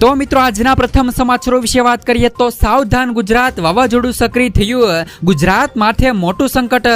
તો મિત્રો, આજના પ્રથમ સમાચારો વિશે વાત કરીએ તો સાવધાન ગુજરાત વાવાઝોડું સક્રિય થયું. ગુજરાત માથે મોટું સંકટ.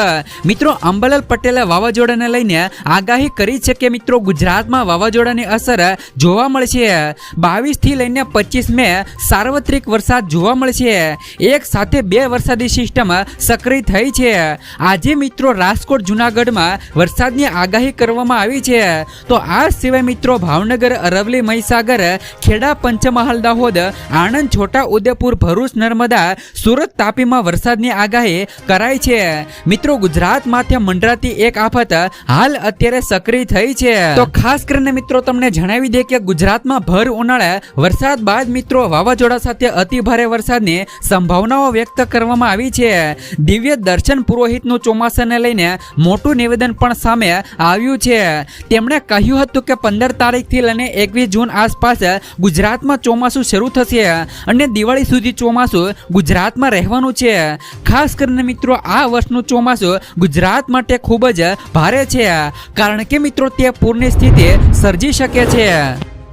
મિત્રો, અંબાલાલ પટેલે વાવાઝોડાને લઈને આગાહી કરી છે કે, મિત્રો, ગુજરાતમાં વાવાઝોડાની અસર જોવા મળશે. બાવીસથી લઈને પચીસ મે સાર્વત્રિક વરસાદ જોવા મળશે. એક સાથે બે વરસાદી સિસ્ટમ સક્રિય થઈ છે. આજે, મિત્રો, રાજકોટ, જુનાગઢમાં વરસાદની આગાહી કરવામાં આવી છે. તો આ સિવાય, મિત્રો, ભાવનગર અરવલી મહીસાગર, ખેડા પંચમહાલ દાહોદ આણંદ છોટા ઉદેપુર ભરૂચ નર્મદા સુરત તાપીમાં વરસાદની આગાહી કરાઈ છે. મિત્રો, ગુજરાત માથે મંડરાતી એક આફત હાલ અત્યારે સક્રિય થઈ છે. તો ખાસ કરીને મિત્રો, તમને જણાવી દે કે ગુજરાતમાં ભર ઉનાળે વરસાદ બાદ મિત્રો વાવાઝોડા સાથે અતિ ભારે વરસાદની સંભાવનાઓ વ્યક્ત કરવામાં આવી છે. દિવ્ય દર્શન પુરોહિતનું ચોમાસાને લઈને મોટું નિવેદન પણ સામે આવ્યું છે. તેમણે કહ્યું હતું કે પંદર તારીખથી લઈને એકવીસ જૂન આસપાસ ગુજરાતમાં ચોમાસું શરૂ થશે અને દિવાળી સુધી ચોમાસું ગુજરાતમાં રહેવાનું છે. ખાસ કરીને મિત્રો, આ વર્ષનું ચોમાસું ગુજરાત માટે ખૂબ જ ભારે છે. કારણ કે મિત્રો, તે પૂરની સ્થિતિ સર્જી શકે છે.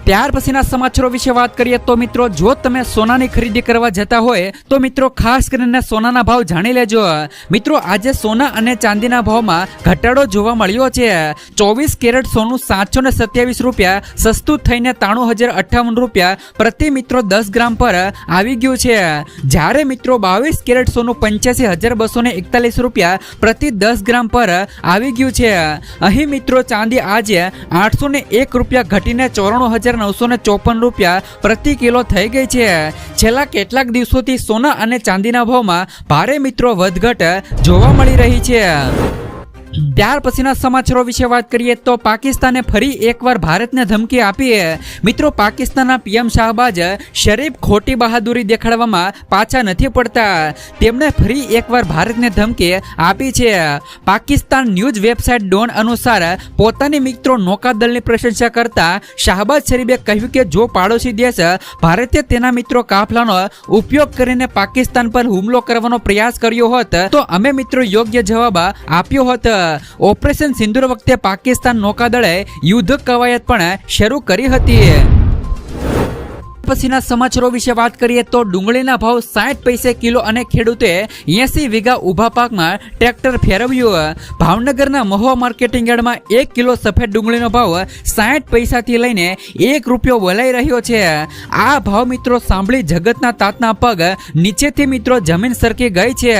ત્યાર પછીના સમાચારો વિશે વાત કરીએ તો મિત્રો, જો તમે સોનાની ખરીદી કરવા જતા હોય, તો મિત્રો ખાસ કરીને સોનાના ભાવ જાણી લેજો. મિત્રો, આજે સોના અને ચાંદીના ભાવમાં ઘટાડો જોવા મળ્યો છે. ચોવીસ કેરેટ સોનું સાતસો ને સત્યાવીસ રૂપિયા, સસ્તું થઈને ત્રાણું હજાર અઠ્ઠાવન રૂપિયા પ્રતિ મિત્રો દસ ગ્રામ પર આવી ગયું છે. જ્યારે મિત્રો બાવીસ કેરેટ સોનું પંચ્યાસી હજાર બસો ને એકતાલીસ રૂપિયા પ્રતિ દસ ગ્રામ પર આવી ગયું છે. અહીં મિત્રો, ચાંદી આજે આઠસો ને એક રૂપિયા ઘટીને ચોરાણું હજાર નવસો ને ચોપન રૂપિયા પ્રતિ કિલો થઈ ગઈ છે. છેલ્લા કેટલાક દિવસોથી સોના અને ચાંદીના ભાવમાં ભારે મિત્રો વધઘટ જોવા મળી રહી છે. ત્યાર પછીના સમાચારો વિશે વાત કરીએ તો પાકિસ્તાને ફરી એકવાર ભારતને ધમકી આપી મિત્રો, પાકિસ્તાનના પીએમ શાહબાજ શરીફ ખોટી બહાદુરી દેખાડવામાં પાછા નથી પડતા. તેમણે ફરી એકવાર ભારતને ધમકી આપી છે. પાકિસ્તાન ન્યૂઝ વેબસાઇટ ડોન અનુસાર પોતાની મિત્રો નૌકાદળની પ્રશંસા કરતા શાહબાજ શરીફે કહ્યું કે જો પાડોશી દેશ ભારતે તેના મિત્રો કાફલાનો ઉપયોગ કરીને પાકિસ્તાન પર હુમલો કરવાનો પ્રયાસ કર્યો હોત, તો અમે મિત્રો યોગ્ય જવાબ આપ્યો હોત. ઓપરેશન સિંદુર વખતે પાકિસ્તાન નૌકાદળે યુદ્ધ કવાયત પણ શરૂ કરી હતી. પછીના સમાચારો વિશે વાત કરીએ તો ડુંગળીના ભાવ સાઠ પૈસે કિલો અને ખેડૂતે એસી વીઘા ઊભા પાકમાં ટ્રેક્ટર ફેરવ્યું. ભાવનગરના મહુવા માર્કેટિંગ યાર્ડમાં એક કિલો સફેદ ડુંગળીનો ભાવ સાઠ પૈસાથી લઈને એક રૂપિયો વલાઈ રહ્યો છે. આ ભાવ મિત્રો સાંભળી જગતના તાતના પગ નીચેથી મિત્રો જમીન સરકી ગઈ છે.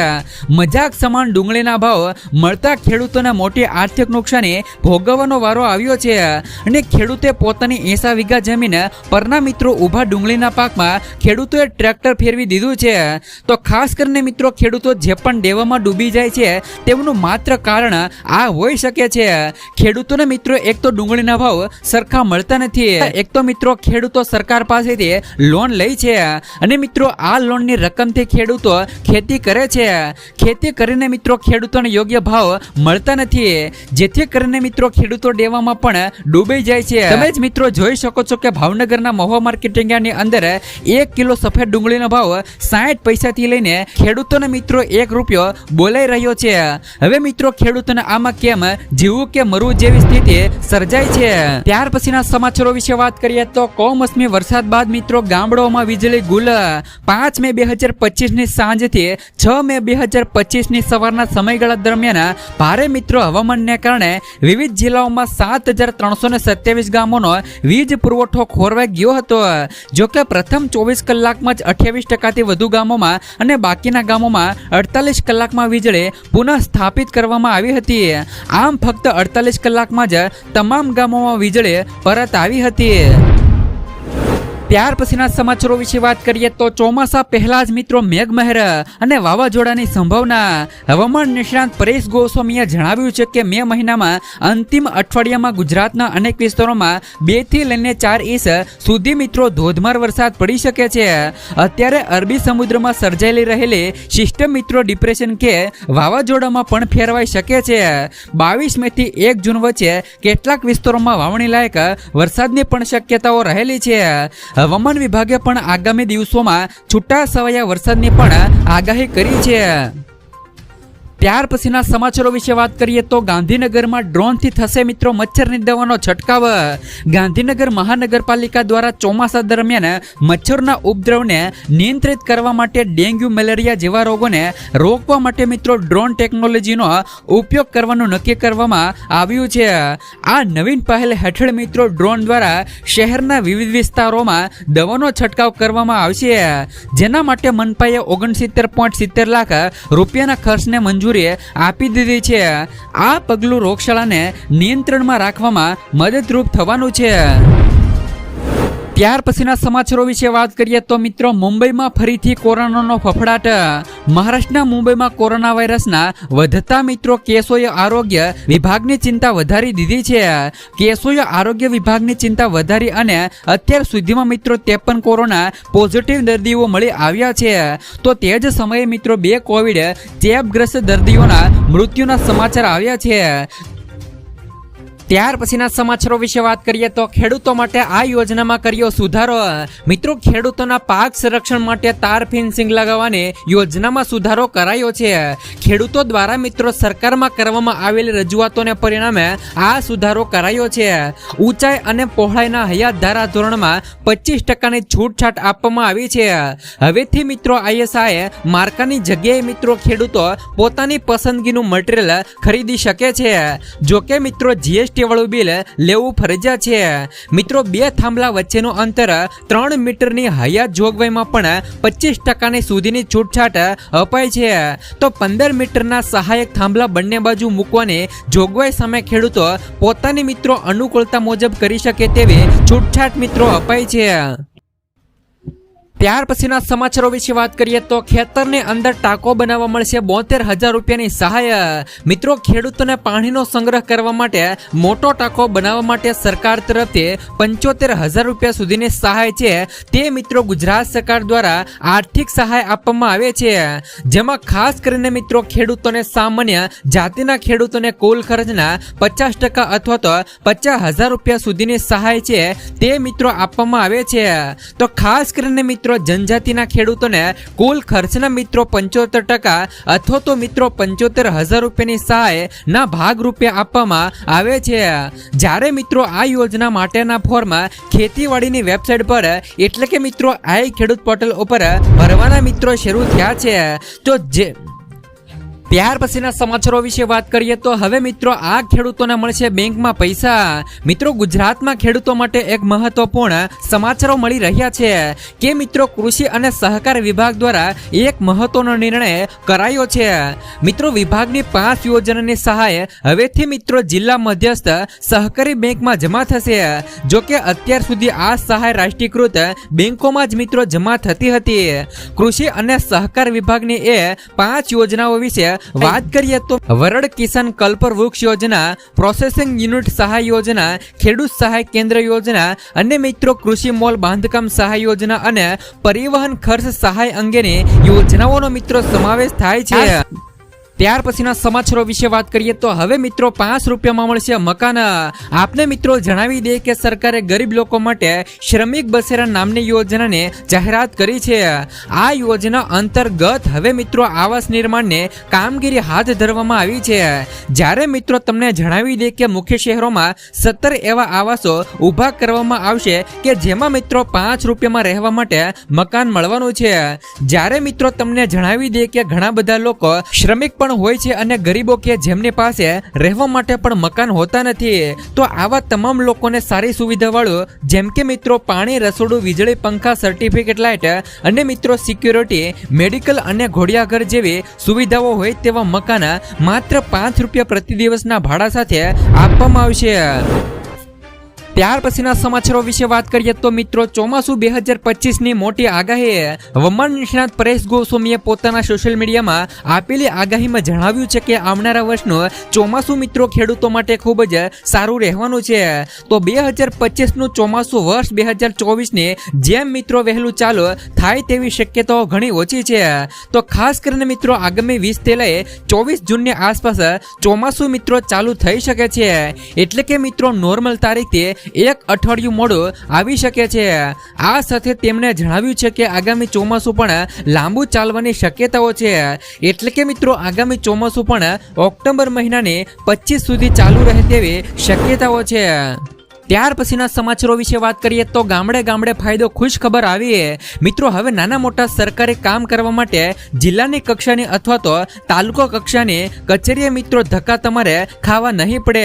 મજાક સમાન ડુંગળીના ભાવ મળતા ખેડૂતોને મોટી આર્થિક નુકસાની ભોગવવાનો વારો આવ્યો છે. અને ખેડૂતે પોતાની એસા વીઘા જમીન પરના મિત્રો ઊભા ડુંગળીના પાકમાં ખેડૂતોએ ટ્રેક્ટર ફેરવી દીધું છે. તો ખાસ કરીને મિત્રો, ખેડૂતો જે પણ દેવામાં ડૂબી જાય છે, તેમનું માત્ર કારણ આ હોઈ શકે છે. ખેડૂતોને મિત્રો, એક તો ડુંગળીના ભાવ સરખા મળતા નથી. એક તો મિત્રો, ખેડૂતો સરકાર પાસેથી લોન લે છે. અને મિત્રો, આ લોનની રકમથી ખેડૂતો ખેતી કરે છે. ખેતી કરીને મિત્રો, ખેડૂતોને યોગ્ય ભાવ મળતા નથી. જેથી કરીને મિત્રો, ખેડૂતો દેવામાં પણ ડૂબી જાય છે. તમે જ મિત્રો જોઈ શકો છો કે ભાવનગરના મહુવા માર્કેટિંગ યાર્ડની અંદર એક કિલો સફેદ ડુંગળીનો ભાવ સાઠ પૈસાથી લઈને ખેડૂતોના મિત્રો એક રૂપિયો બોલાઈ રહ્યો છે. હવે મિત્રો, ખેડૂતોને આમાં કેમ જીવવું કે મરવું જેવી સ્થિતિ સર્જાય છે? ત્યાર પછીના સમાચારો વિશે વાત કરીએ તો કમોસમી વરસાદ બાદ મિત્રો, ગામડાઓમાં વીજળી ગુલ પાંચ મે બે હજાર પચીસની સાંજથી છ મે બે હજાર પચીસની સવારના સમયગાળા દરમિયાન ભારે મિત્રો હવામાનને કારણે વિવિધ જિલ્લાઓમાં સાત હજાર ત્રણસો ને સત્યાવીસ ગામોનો વીજ પુરવઠો ખોરવાઈ ગયો હતો. જો કે પ્રથમ ચોવીસ કલાકમાં જ અઠ્યાવીસ ટકાથી વધુ ગામોમાં અને બાકીના ગામોમાં અડતાલીસ કલાકમાં વીજળી પુનઃ સ્થાપિત કરવામાં આવી હતી. આમ ફક્ત અડતાલીસ કલાકમાં જ તમામ ગામોમાં વીજળી પરત આવી હતી. ત્યાર પછીના સમાચારો વિશે વાત કરીએ તો ચોમાસા પહેલા જ મિત્રો મેઘમહેર અને વાવાઝોડાની સંભાવના. હવામાન નિષ્ણાંત પરેશ ગોસ્વામીએ જણાવ્યું છે કે મે મહિનામાં અંતિમ અઠવાડિયામાં ગુજરાતના અનેક વિસ્તારોમાં બેથી લઈને ચાર ઇંચ સુધી મિત્રો ધોધમાર વરસાદ પડી શકે છે. અત્યારે અરબી સમુદ્રમાં સર્જાયેલી રહેલી સિસ્ટમ મિત્રો ડિપ્રેશન કે વાવાઝોડામાં પણ ફેરવાઈ શકે છે. બાવીસ મે થી એક જૂન વચ્ચે કેટલાક વિસ્તારોમાં વાવણી લાયક વરસાદની પણ શક્યતાઓ રહેલી છે. હવામાન વિભાગે પણ આગામી દિવસોમાં છૂટા છવાયા વરસાદની પણ આગાહી કરી છે. ત્યાર પછીના સમાચારો વિશે વાત કરીએ તો ગાંધીનગરમાં ડ્રોનથી થશે મિત્રો મચ્છરની દવાનો છંટકાવ. ગાંધીનગર મહાનગરપાલિકા દ્વારા ચોમાસા દરમિયાન મચ્છરના ઉપદ્રવને નિયંત્રિત કરવા માટે ડેન્ગ્યુ, મેલેરિયા જેવા રોગોને રોકવા માટે મિત્રો ડ્રોન ટેકનોલોજીનો ઉપયોગ કરવાનું નક્કી કરવામાં આવ્યું છે. આ નવીન પહેલ હેઠળ મિત્રો ડ્રોન દ્વારા શહેરના વિવિધ વિસ્તારોમાં દવાનો છંટકાવ કરવામાં આવશે. જેના માટે મનપાએ ઓગણસિત્તેર પોઈન્ટ સિત્તેર લાખ રૂપિયાના ખર્ચને મંજૂરી આપી દીધી છે. આ પગલું રોગશાળાને નિયંત્રણમાં રાખવામાં મદદરૂપ થવાનું છે. ત્યાર પછીના સમાચારો વિશે વાત કરીએ તો મિત્રો મુંબઈમાં ફરીથી કોરોનાનો ફફડાટ. મહારાષ્ટ્રના મુંબઈમાં કોરોના વાયરસના વધતા મિત્રો કેસોએ આરોગ્ય વિભાગની ચિંતા વધારી દીધી છે. કેસોએ આરોગ્ય વિભાગની ચિંતા વધારી અને અત્યાર સુધીમાં મિત્રો ત્રેપન કોરોના પોઝિટિવ દર્દીઓ મળી આવ્યા છે. તો તે જ સમયે મિત્રો બે કોવિડ ચેપગ્રસ્ત દર્દીઓના મૃત્યુના સમાચાર આવ્યા છે. ત્યાર પછીના સમાચારો વિશે વાત કરીએ તો ખેડૂતો માટે આ યોજનામાં કર્યો સુધારો. મિત્રો, ખેડૂતોના પાક સંરક્ષણ માટે તાર ફેન્સિંગ લગાવવાની યોજનામાં સુધારો કરાયો છે. ખેડૂતો દ્વારા મિત્રો સરકારમાં કરવામાં આવેલી રજૂઆતોને પરિણામે આ સુધારો કરાયો છે. ઊંચાઈ અને પહોળાઈના હયાત ધારા ધોરણમાં પચીસ ટકાની છૂટછાટ આપવામાં આવી છે. હવેથી મિત્રો આઈએસઆઈ માર્કાની જગ્યાએ મિત્રો ખેડૂતો પોતાની પસંદગીનું મટીરિયલ ખરીદી શકે છે. જોકે મિત્રો, જીએસટી વાળું બિલ લેવું ફરજિયાત છે. મિત્રો, બે થાંભલા વચ્ચેનું અંતર ત્રણ મીટરની હયાત જોગવાઈમાં પણ પચીસ ટકાની સુધીની છૂટછાટ અપાય છે. તો પંદર મીટરના સહાયક થાંભલા બંને બાજુ મૂકવાની જોગવાઈ સામે ખેડૂતો પોતાની મિત્રો અનુકૂળતા મુજબ કરી શકે તેવી છૂટછાટ મિત્રો અપાય છે. ત્યાર પછીના સમાચારો વિશે વાત કરીએ તો ખેતરની અંદર ટાંકો બનાવવા મળશે બોતેર હજાર રૂપિયાની સહાય. મિત્રો, ખેડૂતોને પાણીનો સંગ્રહ કરવા માટે મોટો ટાંકો બનાવવા માટે સરકાર તરફથી પંચોતેર હજાર રૂપિયા સુધીની સહાય છે. તે મિત્રો ગુજરાત સરકાર દ્વારા આર્થિક સહાય આપવામાં આવે છે. જેમાં ખાસ કરીને મિત્રો, ખેડૂતોને સામાન્ય જાતિના ખેડૂતોને કુલ ખર્ચના પચાસ ટકા અથવા તો પચાસ હજાર રૂપિયા સુધીની સહાય છે તે મિત્રો આપવામાં આવે છે. તો ખાસ કરીને મિત્રો જનજાતિના ખેડૂતોને કુલ ખર્ચના મિત્રો પંચોતેર ટકા અથવા તો મિત્રો પંચોતેર હજાર રૂપિયાની સહાય ના ભાગ રૂપે આપવામાં આવે છે. જ્યારે મિત્રો, આ યોજના માટેના ફોર્મ ખેતીવાડીની વેબસાઇટ પર એટલે કે મિત્રો, આઈ ખેડૂત પોર્ટલ ઉપર ભરવાના મિત્રો શરૂ થયા છે. તો જે ત્યાર પછીના સમાચારો વિશે વાત કરીએ તો હવે મિત્રો આ ખેડૂતોને મળશે બેંકમાં પૈસા. મિત્રો, ગુજરાતમાં ખેડૂતો માટે એક મહત્વપૂર્ણ સમાચારો મળી રહ્યા છે કે મિત્રો કૃષિ અને સહકાર વિભાગ દ્વારા એક મહત્વનો નિર્ણય કરાયો છે. મિત્રો, વિભાગની પાંચ યોજનાની સહાય હવેથી મિત્રો જિલ્લા મધ્યસ્થ સહકારી બેંકમાં જમા થશે. જો કે અત્યાર સુધી આ સહાય રાષ્ટ્રીયકૃત બેંકોમાં જ મિત્રો જમા થતી હતી. કૃષિ અને સહકાર વિભાગની એ પાંચ યોજનાઓ વિશે વાત કરીએ તો વરડ કિસાન કલ્પર વૃક્ષ યોજના પ્રોસેસિંગ યુનિટ સહાય યોજના ખેડૂત સહાય કેન્દ્ર યોજના અને મિત્રો કૃષિ મોલ બાંધકામ સહાય યોજના અને પરિવહન ખર્ચ સહાય અંગેની યોજનાઓનો મિત્રો સમાવેશ થાય છે. ત્યાર પછીના સમાચારો વિશે વાત કરીએ તો હવે મિત્રો પાંચ રૂપિયામાં મળશે મકાન. આપને મિત્રો જણાવી દે કે સરકારે ગરીબ લોકો માટે શ્રમિક બસેરા નામની યોજનાને જાહેરાત કરી છે. આ યોજના અંતર્ગત હવે મિત્રો આવાસ નિર્માણને કામગીરી હાથ ધરવામાં આવી છે. જ્યારે મિત્રો તમને જણાવી દે કે મુખ્ય શહેરોમાં સત્તર એવા આવાસો ઊભા કરવામાં આવશે કે જેમાં મિત્રો પાંચ રૂપિયામાં રહેવા માટે મકાન મળવાનું છે. જ્યારે મિત્રો તમને જણાવી દે કે ઘણા બધા લોકો શ્રમિક પણ હોય છે અને ગરીબો કે જેમની પાસે રહેવા માટે પણ મકાન હોતા નથી, તો આવા તમામ લોકોને સારી સુવિધાવાળું, જેમ કે મિત્રો પાણી, રસોડું, વીજળી, પંખા સર્ટિફિકેટ લાઇટ અને મિત્રો સિક્યુરિટી મેડિકલ અને ઘોડિયાઘર જેવી સુવિધાઓ હોય તેવા મકાન માત્ર પાંચ રૂપિયા પ્રતિ દિવસના ભાડા સાથે આપવામાં આવશે. ત્યાર પછીના સમાચારો વિશે વાત કરીએ તો મિત્રો, ચોમાસું બે હજાર પચીસની મોટી આગાહી હવામાન નિષ્ણાત પરેશ ગોસ્વામીએ પોતાના સોશિયલ મીડિયામાં આપેલી આગાહીમાં જણાવ્યું છે કે આવનારા વર્ષનું ચોમાસું મિત્રો ખેડૂતો માટે ખૂબ જ સારું રહેવાનું છે. તો બે હજાર પચીસનું ચોમાસું વર્ષ બે હજાર ચોવીસને જેમ મિત્રો વહેલું ચાલુ થાય તેવી શક્યતાઓ ઘણી ઓછી છે. તો ખાસ કરીને મિત્રો, આગામી વીસ લઈ ચોવીસ જૂનની આસપાસ ચોમાસું મિત્રો ચાલુ થઈ શકે છે. એટલે કે મિત્રો નોર્મલ તારીખથી એક અઠવાડિયું મોડું આવી શકે છે. આ સાથે તેમણે જણાવ્યું છે કે આગામી ચોમાસું પણ લાંબુ ચાલવાની શક્યતાઓ છે. એટલે કે મિત્રો, આગામી ચોમાસું પણ ઓક્ટોબર મહિનાની પચીસ સુધી ચાલુ રહે તેવી શક્યતાઓ છે. ત્યાર પછીના સમાચારો વિશે વાત કરીએ તો ગામડે ગામડે ફાયદો ખુશ ખબર આવી મિત્રો, હવે નાના મોટા સરકારી કામ કરવા માટે જિલ્લાની કક્ષાની અથવા તો તાલુકો કક્ષાની કચેરીએ મિત્રો ધક્કા તમારે ખાવા નહીં પડે.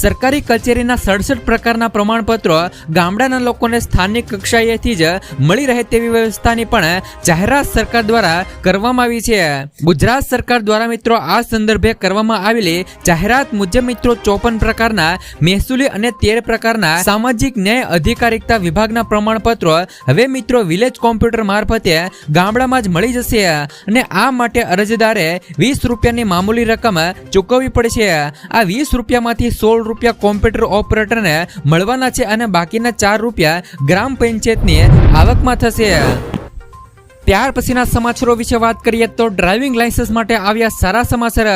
સરકારી કચેરીના સડસઠ પ્રકારના પ્રમાણપત્રો ગામડાના લોકોને સ્થાનિક કક્ષાએથી જ મળી રહે તેવી વ્યવસ્થાની પણ જાહેરાત સરકાર દ્વારા કરવામાં આવી છે. ગુજરાત સરકાર દ્વારા મિત્રો આ સંદર્ભે કરવામાં આવેલી જાહેરાત મુજબ મિત્રો ચોપન પ્રકારના મહેસૂલી અને તેર પ્રકારના સામાજિક ન્યાય અધિકારિકતા વિભાગના પ્રમાણપત્રો હવે મિત્રો વિલેજ કોમ્પ્યુટર મારફતે ગામડામાં જ મળી જશે અને આ માટે અરજદારે વીસ રૂપિયાની મામૂલી રકમ ચૂકવવી પડશે. આ વીસ રૂપિયામાંથી સોળ રૂપિયા કોમ્પ્યુટર ઓપરેટરને મળવાના છે અને બાકીના ચાર રૂપિયા ગ્રામ પંચાયતની આવકમાં થશે. ત્યાર પછીના સમાચારો વિશે વાત કરીએ તો ડ્રાઇવિંગ લાયસન્સ માટે આવ્યા સારા સમાચાર.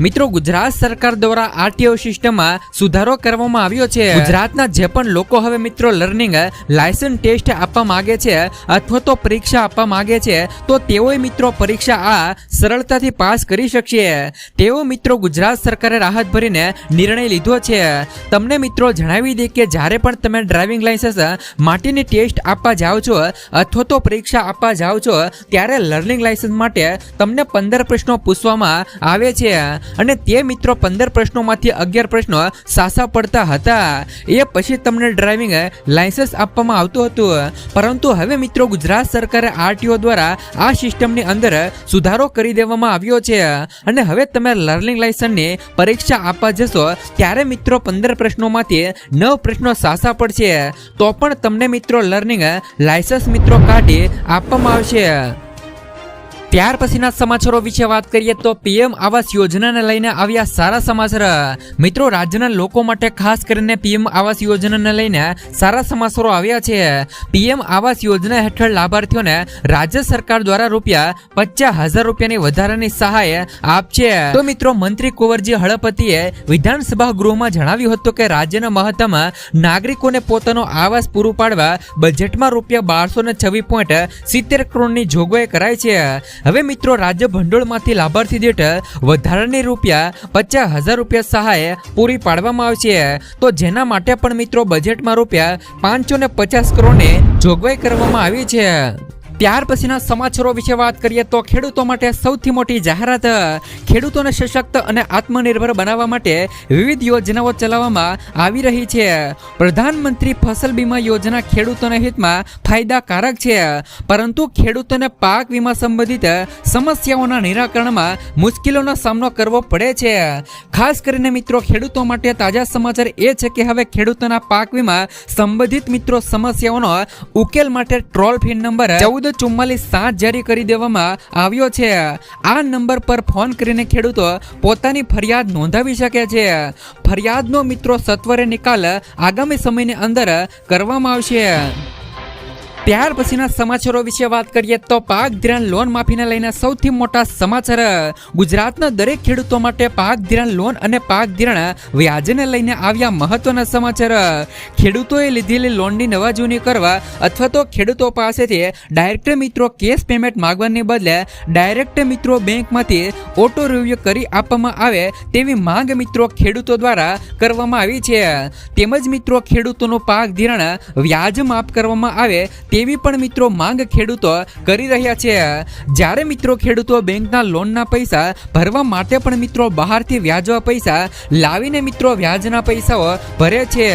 મિત્રો, ગુજરાત સરકાર દ્વારા આરટીઓ સિસ્ટમમાં સુધારો કરવામાં આવ્યો છે. ગુજરાતના જે પણ લોકો હવે મિત્રો લર્નિંગ લાયસન્સ ટેસ્ટ આપવા માંગે છે અથવા તો પરીક્ષા આપવા માંગે છે, તો તેઓએ મિત્રો પરીક્ષા આ સરળતાથી પાસ કરી શકશે. તેઓ મિત્રો ગુજરાત સરકારે રાહત ભરીને નિર્ણય લીધો છે. તમને મિત્રો જણાવી દે કે જ્યારે પણ તમે ડ્રાઇવિંગ લાયસન્સ માટેની ટેસ્ટ આપવા જાઓ છો અથવા તો પરીક્ષા આપવા જાઓ છો ત્યારે લર્નિંગ લાયસન્સ માટે તમને પંદર પ્રશ્નો પૂછવામાં આવે છે. અને તે મિત્રો પંદર પ્રશ્નોમાંથી અગિયાર પ્રશ્નો સાસા પડતા હતા. એ પછી તમને ડ્રાઇવિંગ લાયસન્સ આપવામાં આવતું હતું. પરંતુ હવે મિત્રો ગુજરાત સરકારે આરટીઓ દ્વારા આ સિસ્ટમની અંદર સુધારો કરી દેવામાં આવ્યો છે. અને હવે તમે લર્નિંગ લાયસન્સની પરીક્ષા આપવા જશો, ત્યારે મિત્રો પંદર પ્રશ્નોમાંથી નવ પ્રશ્નો સાસા પડશે. તો પણ તમને મિત્રો લર્નિંગ લાયસન્સ મિત્રો કાઢી આપવામાં આવશે. dia! ત્યાર પછીના સમાચારો વિશે વાત કરીએ તો પીએમ આવાસ યોજનાને લઈને આવ્યા સારા સમાચાર. મિત્રો, રાજ્યના લોકો માટે ખાસ કરીને પીએમ આવાસ યોજનાને લઈને સારા સમાચારો આવ્યા છે. પીએમ આવાસ યોજના હેઠળ લાભાર્થીઓને રાજ્ય સરકાર દ્વારા રૂપિયા પચાસ હજાર રૂપિયાની વધારાની સહાય આપશે. તો મિત્રો, મંત્રી કુંવરજી હળપતિએ વિધાનસભા ગૃહમાં જણાવ્યું હતું કે રાજ્યના મહત્તમ નાગરિકોને પોતાનો આવાસ પૂરું પાડવા બજેટમાં રૂપિયા બારસો ને છવ્વીસ પોઈન્ટ સિત્તેર કરોડની જોગવાઈ કરાઈ છે. હવે મિત્રો, રાજ્ય ભંડોળમાંથી લાભાર્થી દીઠ વધારાની રૂપિયા પચાસ હજાર રૂપિયા સહાય પૂરી પાડવામાં આવશે. તો જેના માટે પણ મિત્રો બજેટમાં રૂપિયા પાંચસો ને પચાસ કરોડની જોગવાઈ કરવામાં આવી છે. ત્યાર પછીના સમાચારો વિશે વાત કરીએ તો ખેડૂતો માટે સૌથી મોટી જાહેરાત, ખેડૂતોને સશક્ત અને આત્મનિર્ભર બનાવવા માટે વિવિધ યોજનાઓ ચલાવવામાં આવી રહી છે. પ્રધાનમંત્રી ફસલ બીમા યોજના ખેડૂતોના હિતમાં ફાયદાકારક છે. પરંતુ ખેડૂતોને પાક વીમા સંબંધિત સમસ્યાઓના નિરાકરણમાં મુશ્કેલીઓનો સામનો કરવો પડે છે. ખાસ કરીને મિત્રો, ખેડૂતો માટે તાજા સમાચાર એ છે કે હવે ખેડૂતોના પાક વીમા સંબંધિત મિત્રો સમસ્યાઓનો ઉકેલ માટે ટ્રોલ ફી નંબર ચૌદ ચુમ્માલીસ સાત જારી કરી દેવામાં આવ્યો છે. આ નંબર પર ફોન કરીને ખેડૂતો પોતાની ફરિયાદ નોંધાવી શકે છે. ફરિયાદનો મિત્રો સત્વરે નિકાલ આગામી સમયની અંદર કરવામાં આવશે. ત્યાર પછીના સમાચારો વિશે વાત કરીએ તો પાક ધિરાણ લોન માફીને લઈને સૌથી મોટા સમાચાર, ગુજરાતના દરેક ખેડૂતો માટે પાક ધિરાણ લોન અને પાક ધિરાણ વ્યાજને લઈને આવ્યા મહત્વના સમાચાર. ખેડૂતોએ લીધેલી લોનની નવા જૂની કરવા અથવા તો ખેડૂતો પાસેથી ડાયરેક્ટ મિત્રો કેશ પેમેન્ટ માગવાને બદલે ડાયરેક્ટ મિત્રો બેંકમાંથી ઓટો રિવ્યુ કરી આપવામાં આવે તેવી માંગ મિત્રો ખેડૂતો દ્વારા કરવામાં આવી છે. તેમજ મિત્રો, ખેડૂતોનું પાક ધિરાણ વ્યાજ માફ કરવામાં આવે તેવી પણ મિત્રો માંગ ખેડૂતો કરી રહ્યા છે. જ્યારે મિત્રો ખેડૂતો બેંકના લોનના પૈસા ભરવા માટે પણ મિત્રો બહારથી વ્યાજવા પૈસા લાવીને મિત્રો વ્યાજના પૈસાઓ ભરે છે.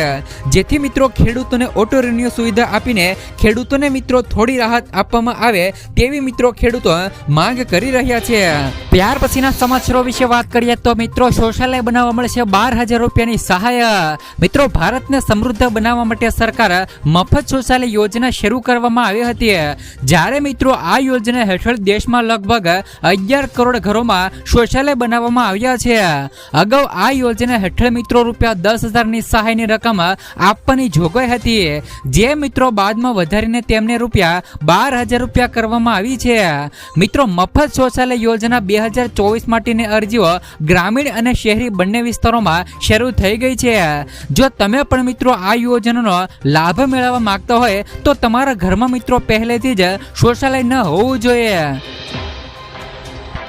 જેથી મિત્રો ખેડૂતોને ઓટો રિન્યુ સુવિધા આપીને ખેડૂતોને મિત્રો થોડી રાહત આપવામાં આવે તેવી મિત્રો ખેડૂતો માંગ કરી રહ્યા છે. ત્યાર પછીના સમાચારો વિશે વાત કરીએ તો મિત્રો શૌચાલય બનાવવા મળશે બાર હજાર રૂપિયાની સહાય. મિત્રો ભારતને સમૃદ્ધ બનાવવા માટે સરકાર મફત શૌચાલય યોજના શરૂ કરવામાં આવી હતી. જ્યારે મિત્રો આ યોજના હેઠળ દેશમાં લગભગ અગિયાર કરોડ ઘરોમાં શૌચાલય બનાવવામાં આવ્યા છે. અગાઉ આ યોજના હેઠળ મિત્રો રૂપિયા દસ હજારની સહાયની રકમ આપવાની જોગવાઈ હતી. જે મિત્રો બાદમાં વધારીને તેમને રૂપિયા બાર હજાર રૂપિયા કરવામાં આવી છે. મિત્રો, મફત શૌચાલય યોજના બે હજાર ચોવીસ માટેની અરજીઓ ગ્રામીણ અને શહેરી બંને વિસ્તારોમાં શરૂ થઈ ગઈ છે. જો તમે પણ મિત્રો આ યોજનાનો લાભ મેળવવા માંગતા હોય તો તમારા ઘરમાં મિત્રો પહેલેથી જ શૌચાલય ન હોવું જોઈએ.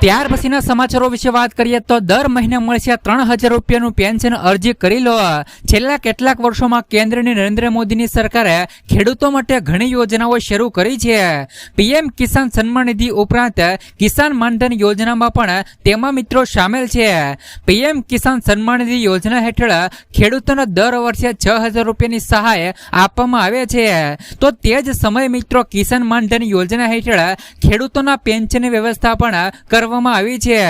ત્યાર પછીના સમાચારો વિશે વાત કરીએ તો દર મહિને મળશે ત્રણ હજાર રૂપિયાનું પેન્શન અરજી કરી લો. છેલ્લા કેટલાક વર્ષોમાં કેન્દ્રની નરેન્દ્ર મોદીની સરકારે ખેડૂતો માટે ઘણી યોજનાઓ શરૂ કરી છે. પીએમ કિસાન સન્માન નિધિ ઉપરાંત કિસાન માનધન યોજનામાં પણ તેમાં મિત્રો સામેલ છે. પીએમ કિસાન સન્માન નિધિ યોજના હેઠળ ખેડૂતોને દર વર્ષે છ હજાર રૂપિયાની સહાય આપવામાં આવે છે. તો તે જ સમયે મિત્રો કિસાન માનધન યોજના હેઠળ ખેડૂતોના પેન્શનની વ્યવસ્થા પણ કરવામાં આવી છે.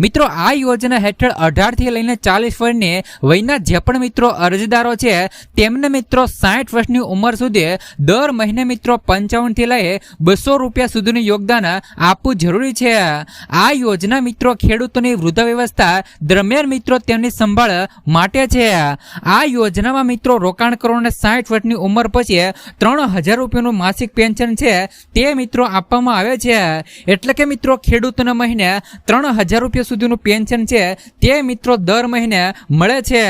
મિત્રો, આ યોજના હેઠળ અઢારથી લઈને ચાલીસ વર્ષની વયના જે પણ મિત્રો અરજદારો છે, તેમને મિત્રો સાઠ વર્ષની ઉંમર સુધી દર મહિને મિત્રો પંચાવનથી લઈ બસો રૂપિયા સુધીનું યોગદાન આપવું જરૂરી છે. આ યોજના મિત્રો ખેડૂતોની વૃદ્ધ વ્યવસ્થા દરમિયાન મિત્રો તેમની સંભાળ માટે છે. આ યોજનામાં મિત્રો રોકાણ કરોને સાઠ વર્ષની ઉંમર પછી ત્રણ હજાર રૂપિયાનું માસિક પેન્શન છે, તે મિત્રો આપવામાં આવે છે. એટલે કે મિત્રો, ખેડૂતોને મહિને ત્રણ હજાર રૂપિયા સુધીનું પેન્શન છે તે મિત્રો દર મહિને મળે છે.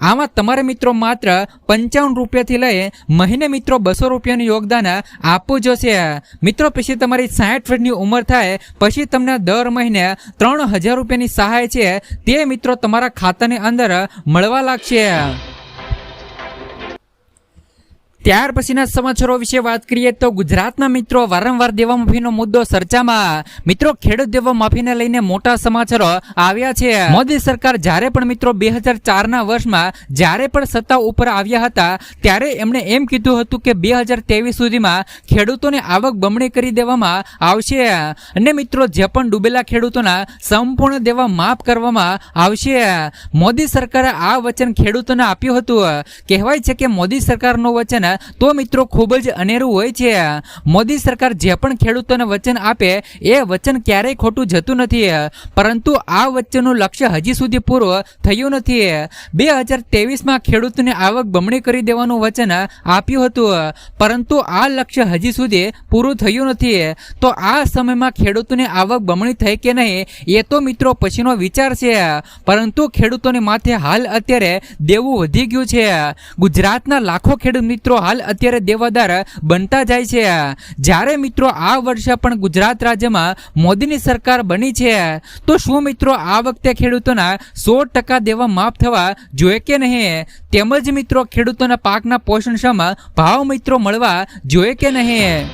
આમાં તમારે મિત્રો માત્ર પંચાવન રૂપિયાથી લઈ મહિને મિત્રો બસો રૂપિયાનું યોગદાન આપવું જોશે. મિત્રો, પછી તમારી સાઠ વર્ષની ઉંમર થાય, પછી તમને દર મહિને ત્રણ હજાર રૂપિયાની સહાય છે તે મિત્રો તમારા ખાતાની અંદર મળવા લાગશે. ત્યાર પછીના સમાચારો વિશે વાત કરીએ તો ગુજરાતના મિત્રો વારંવાર દેવા માફીનો મુદ્દો ચર્ચામાં. મિત્રો, ખેડૂત દેવા માફીને લઈને મોટા સમાચારો આવ્યા છે. મોદી સરકાર જ્યારે પણ મિત્રો બે હજાર ચારના વર્ષમાં જ્યારે પણ સત્તા ઉપર આવ્યા હતા, ત્યારે એમણે એમ કીધું હતું કે બે હજાર ત્રેવીસ સુધીમાં ખેડૂતોને આવક બમણી કરી દેવામાં આવશે. અને મિત્રો, જે પણ ડૂબેલા ખેડૂતોના સંપૂર્ણ દેવા માફ કરવામાં આવશે. મોદી સરકારે આ વચન ખેડૂતોને આપ્યું હતું. કહેવાય છે કે મોદી સરકારનું વચન તો મિત્રો ખૂબ જ અનેરું હોય છે. મોદી સરકાર જે પણ ખેડૂતોને વચન આપે, એ વચન ક્યારેય ખોટું જતું નથી. પરંતુ આ વચનનું લક્ષ્ય હજી સુધી પૂરું થયું નથી. બે હજાર ત્રેવીસમાં ખેડૂતોને આવક બમણી કરી દેવાનું વચન આપ્યું હતું. પરંતુ આ લક્ષ્ય હજી સુધી પૂરું થયું નથી. તો આ સમયમાં ખેડૂતોની આવક બમણી થઈ કે નહીં, એ તો મિત્રો પછીનો વિચાર છે. પરંતુ ખેડૂતોને માથે હાલ અત્યારે દેવું વધી ગયું છે. ગુજરાતના લાખો ખેડૂત મિત્રો હાલ અત્યારે દેવાદાર બનતા જાય છે. જ્યારે મિત્રો આ વર્ષે પણ ગુજરાત રાજ્યમાં મોદીની સરકાર બની છે, તો શું મિત્રો આ વખતે ખેડૂતોના સો ટકા દેવા માફ થવા જોઈએ કે નહીં? તેમજ મિત્રો ખેડૂતોના પાકના પોષણક્ષમ ભાવ મિત્રો મળવા જોઈએ કે નહીં?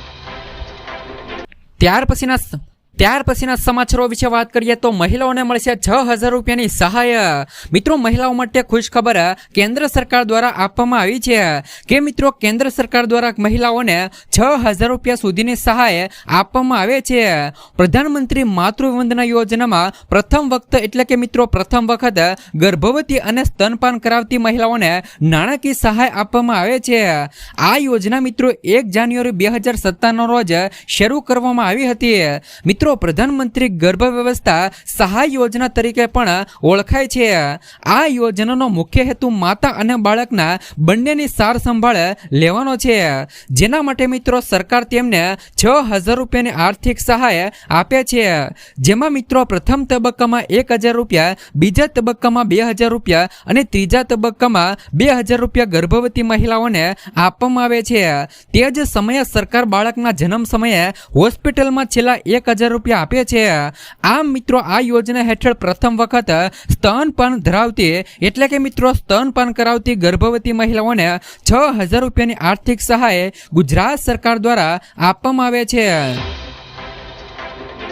ત્યાર પછીના ત્યાર પછીના સમાચારો વિશે વાત કરીએ તો મહિલાઓને મળશે છ હજાર રૂપિયાની સહાય. મિત્રો, મહિલાઓ માટે ખુશ ખબર કેન્દ્ર સરકાર દ્વારા આપવામાં આવી છે. કે મિત્રો, કેન્દ્ર સરકાર દ્વારા મહિલાઓને છ હજાર રૂપિયા સુધીની સહાય આપવામાં આવે છે. પ્રધાનમંત્રી માતૃવંદના યોજનામાં પ્રથમ વખત એટલે કે મિત્રો, પ્રથમ વખત ગર્ભવતી અને સ્તનપાન કરાવતી મહિલાઓને નાણાકીય સહાય આપવામાં આવે છે. આ યોજના મિત્રો, એક જાન્યુઆરી બે હજાર સત્તાનો રોજ શરૂ કરવામાં આવી હતી. મિત્રો પ્રધાનમંત્રી ગર્ભ વ્યવસ્થા સહાય યોજના તરીકે પણ ઓળખાય છે. આ યોજનાનો મુખ્ય હેતુ માતા અને બાળકના બંનેની સાર સંભાળ લેવાનો છે. જેના માટે મિત્રો, સરકાર તેમને છ હજાર રૂપિયાની આર્થિક સહાય આપે છે. જેમાં મિત્રો, પ્રથમ તબક્કામાં એક હજાર રૂપિયા, બીજા તબક્કામાં બે હજાર રૂપિયા અને ત્રીજા તબક્કામાં બે હજાર રૂપિયા ગર્ભવતી મહિલાઓને આપવામાં આવે છે. તે જ સમયે સરકાર બાળકના જન્મ સમયે હોસ્પિટલમાં છેલ્લા એક હજાર રૂપિયા આપે છે. આમ મિત્રો, આ યોજના હેઠળ પ્રથમ વખત સ્તનપાન ધરાવતી, એટલે કે મિત્રો સ્તનપાન કરાવતી ગર્ભવતી મહિલાઓને છ હજાર રૂપિયાની આર્થિક સહાય ગુજરાત સરકાર દ્વારા આપવામાં આવે છે.